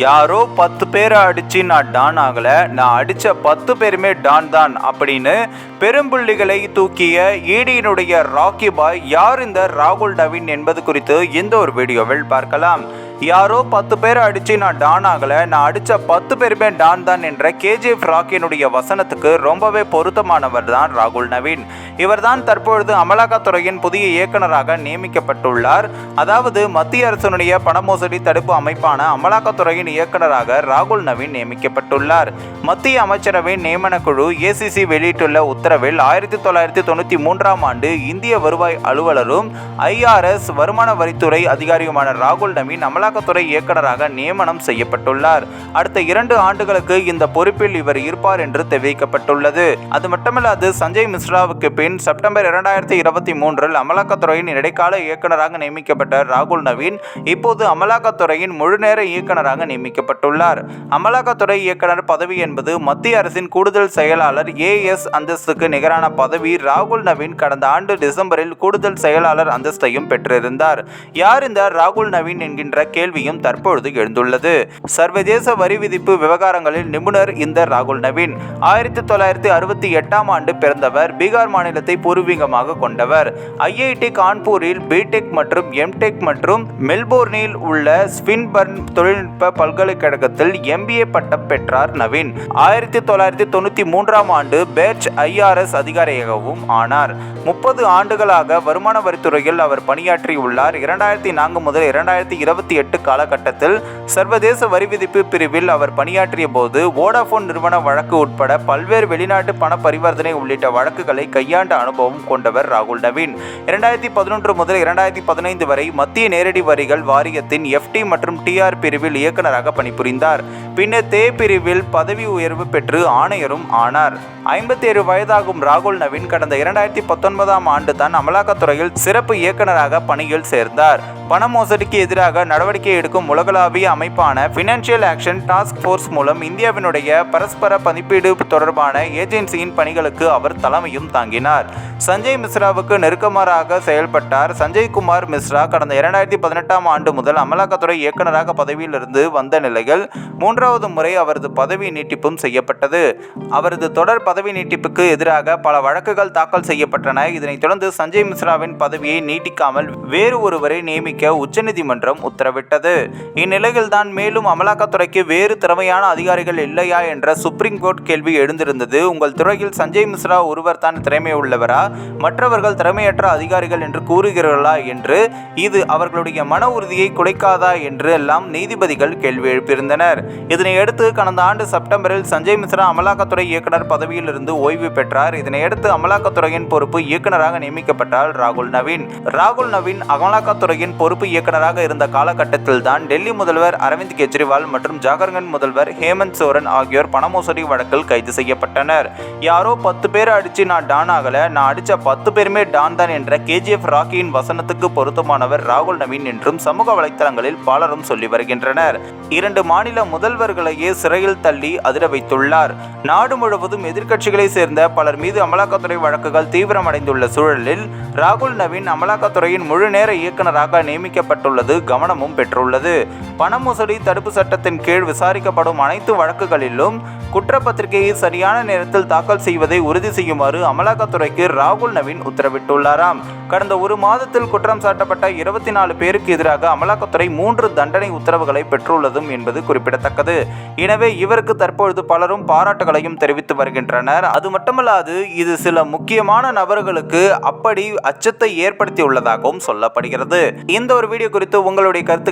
யாரோ பத்து பேரை அடிச்சு நான் டான் ஆகல நான் அடிச்ச பத்து பேருமே டான் தான் அப்படின்னு பெரும்புள்ளிகளை தூக்கிய ஈடியினுடைய ராக்கி பாய் யார் இந்த ராகுல் டவின் என்பது குறித்து இந்த ஒரு வீடியோவில் பார்க்கலாம். யாரோ பத்து பேர் அடிச்சு நான் டான் ஆகல. நான் அடிச்ச பத்து பேருமே டான் தான் என்ற கேஜிஎஃப் ராக்கினுடைய வசனத்துக்கு ரொம்பவே பொருத்தமானவர் தான் ராகுல் நவீன். இவர்தான் தற்பொழுது அமலாக்கத்துறையின் புதிய இயக்குனராக நியமிக்கப்பட்டுள்ளார். அதாவது மத்திய அரசினுடைய பணமோசடி தடுப்பு அமைப்பான அமலாக்கத்துறையின் இயக்குனராக ராகுல் நவீன் நியமிக்கப்பட்டுள்ளார். மத்திய அமைச்சரவையின் நியமனக்குழு ஏசிசி வெளியிட்டுள்ள உத்தரவில் ஆயிரத்தி தொள்ளாயிரத்தி தொண்ணூற்றி மூன்றாம் ஆண்டு இந்திய வருவாய் அலுவலரும் ஐஆர்எஸ் வருமான வரித்துறை அதிகாரியுமான ராகுல் நவீன் அமலாக்கத்துறை இயக்குனராக நியமனம் செய்யப்பட்டுள்ளார். அடுத்த இரண்டு ஆண்டுகளுக்கு இந்த பொறுப்பில் இவர் இருப்பார் என்று தெரிவிக்கப்பட்டுள்ளது. அது மட்டுமல்லாது சஞ்சய் மிஸ்ராவுக்கு பின் செப்டம்பர் இரண்டாயிரத்தி இருபத்தி மூன்றில் அமலாக்கத்துறையின் இடைக்கால இயக்குநராக நியமிக்கப்பட்ட ராகுல் நவீன் இப்போது அமலாக்கத்துறையின் முழுநேர இயக்குனராக நியமிக்கப்பட்டுள்ளார். அமலாக்கத்துறை இயக்குனர் பதவி என்பது மத்திய அரசின் கூடுதல் செயலாளர் ஏ எஸ் அந்தஸ்துக்கு நிகரான பதவி. ராகுல் நவீன் கடந்த ஆண்டு டிசம்பரில் கூடுதல் செயலாளர் அந்தஸ்தையும் பெற்றிருந்தார். யார் இந்த ராகுல் நவீன் என்கின்ற கே. கேள்வியும் தற்பொழுது எழுந்துள்ளது. சர்வதேச வரி விதிப்பு விவகாரங்களில் நிபுணர் இந்த ராகுல் நவீன். ஆயிரத்தி தொள்ளாயிரத்தி அறுபத்தி எட்டாம் ஆண்டு பிறந்தவர் பீகார் மாநிலத்தை பூர்வீகமாக கொண்டவர். ஐஐடி கான்பூரில் பிடெக் மற்றும் எம்டெக் மற்றும் மெல்போர்னில் உள்ள ஸ்பின்பர்ன் தொழில்நுட்ப பல்கலைக்கழகத்தில் எம்பிஏ பட்டம் பெற்றார் நவீன். ஆயிரத்தி தொள்ளாயிரத்தி தொண்ணூற்றி மூன்றாம் ஆண்டு பேட்ச் ஐஆர்எஸ் அதிகாரியாகவும் ஆனார். முப்பது ஆண்டுகளாக வருமான வரித்துறையில் அவர் பணியாற்றியுள்ளார். இரண்டாயிரத்தி நான்கு முதல் இரண்டாயிரத்தி இருபத்தி எட்டு காலகட்டத்தில் சர்வதேச வரி விதிப்பு பிரிவில் அவர் பணியாற்றிய போது வோடாஃபோன் நிறுவன வழக்கு உட்பட பல்வேறு வெளிநாட்டு பண பரிவர்த்தனை உள்ளிட்ட வழக்குகளை கையாண்ட அனுபவம் கொண்டவர் ராகுல் நவீன். இரண்டாயிரத்தி பதினொன்று முதல் இரண்டாயிரத்தி பதினைந்து வரை மத்திய நேரடி வரிகள் வாரியத்தின் எஃப்டி மற்றும் டிஆர் பிரிவில் இயக்குநராக பணிபுரிந்தார். பின்னர் தே பிரிவில் பதவி உயர்வு பெற்று ஆணையரும் ஆனார். ஐம்பத்தி ஏழு வயதாகும் ராகுல் நவீன் கடந்த இரண்டாயிரத்தி பத்தொன்பதாம் ஆண்டு தான் அமலாக்கத்துறையில் சிறப்பு இயக்குநராக பணியில் சேர்ந்தார். பண மோசடிக்கு எதிராக நடவடிக்கை எடுக்கும் உலகளாவிய அமைப்பான ஃபினான்ஷியல் ஆக்ஷன் டாஸ்க் ஃபோர்ஸ் மூலம் இந்தியாவினுடைய பரஸ்பர மதிப்பீடு தொடர்பான ஏஜென்சியின் பணிகளுக்கு அவர் தலைமையும் தாங்கினார். சஞ்சய் மிஸ்ராவுக்கு நெருக்கமாறாக செயல்பட்டார். சஞ்சய் குமார் மிஸ்ரா கடந்த இரண்டாயிரத்தி பதினெட்டாம் ஆண்டு முதல் அமலாக்கத்துறை இயக்குநராக பதவியிலிருந்து வந்த நிலையில் மூன்றாவது முறை அவரது பதவி நீட்டிப்பும் செய்யப்பட்டது. அவரது தொடர் பதவி நீட்டிப்புக்கு எதிராக பல வழக்குகள் தாக்கல் செய்யப்பட்டன. இதனைத் தொடர்ந்து சஞ்சய் மிஸ்ராவின் பதவியை நீட்டிக்காமல் வேறு ஒருவரை நியமிக்க உச்சநீதிமன்றம் உத்தரவிட்டது. இந்நிலையில் தான் மேலும் அமலாக்கத்துறைக்கு வேறு திறமையான அதிகாரிகள் இல்லையா என்ற சுப்ரீம் கோர்ட் கேள்வி எழுந்திருந்தது. உங்கள் துறையில் சஞ்சய் மிஸ்ரா ஒருவர் தான் திறமை உள்ளவரா? மற்றவர்கள் திறமையற்ற அதிகாரிகள் என்று கூறுகிறார்களா என்று? இது அவர்களுடைய மன உறுதியை குலைக்காதா என்று எல்லாம் நீதிபதிகள் கேள்வி எழுப்பியிருந்தனர். இதனையடுத்து கடந்த ஆண்டு செப்டம்பரில் சஞ்சய் மிஸ்ரா அமலாக்கத்துறை இயக்குனர் பதவியில் இருந்து ஓய்வு பெற்றார். இதனையடுத்து அமலாக்கத்துறையின் பொறுப்பு இயக்குனராக நியமிக்கப்பட்டார் ராகுல் நவீன். ராகுல் நவீன் அமலாக்கத்துறையின் பொறுப்பு இயக்குனராக இருந்த காலகட்டம் தான் டெல்லி முதல்வர் அரவிந்த் கெஜ்ரிவால் மற்றும் ஜாகர்கண்ட் முதல்வர் ஹேமந்த் சோரன் ஆகியோர் பண மோசடி வழக்கில் கைது செய்யப்பட்டனர். யாரோ பத்து பேர் அடிச்சு நான் டான் ஆகல நான் அடிச்ச பத்து பேருமே டான் தான் என்ற கேஜிஎஃப் ராக்கியின் வசனத்துக்கு பொருத்தமானவர் ராகுல் நவீன் என்றும் சமூக வலைத்தளங்களில் பலரும் சொல்லி வருகின்றனர். இரண்டு மாநில முதல்வர்களையே சிறையில் தள்ளி அதிர வைத்துள்ளார். நாடு முழுவதும் எதிர்க்கட்சிகளை சேர்ந்த பலர் மீது அமலாக்கத்துறை வழக்குகள் தீவிரமடைந்துள்ள சூழலில் ராகுல் நவீன் அமலாக்கத்துறையின் முழு நேர இயக்குநராக நியமிக்கப்பட்டுள்ளது கவனமும் பெற்றுள்ளது பண மோசடி தடுப்பு சட்டத்தின் கீழ் விசாரிக்கப்படும் அனைத்து வழக்குகளிலும் குற்றப்பத்திரிகையை சரியான நேரத்தில் தாக்கல் செய்வதை உறுதி செய்யுமாறு அமலாக்கத்துறைக்கு ராகுல் நவீன் உத்தரவிட்டுள்ளாராம். கடந்த ஒரு மாதத்தில் குற்றம் சாட்டப்பட்ட இருபத்தி நாலு பேருக்கு எதிராக அமலாக்கத்துறை மூன்று தண்டனை உத்தரவுகளை பெற்றுள்ளதும் என்பது குறிப்பிடத்தக்கது. எனவே இவருக்கு தற்பொழுது பலரும் பாராட்டுகளையும் தெரிவித்து வருகின்றனர். அது மட்டுமல்லாது இது சில முக்கியமான நபர்களுக்கு அப்படி அச்சத்தை ஏற்படுத்தியுள்ளதாகவும் சொல்லப்படுகிறது. இந்த ஒரு வீடியோ குறித்து உங்களுடைய கருத்து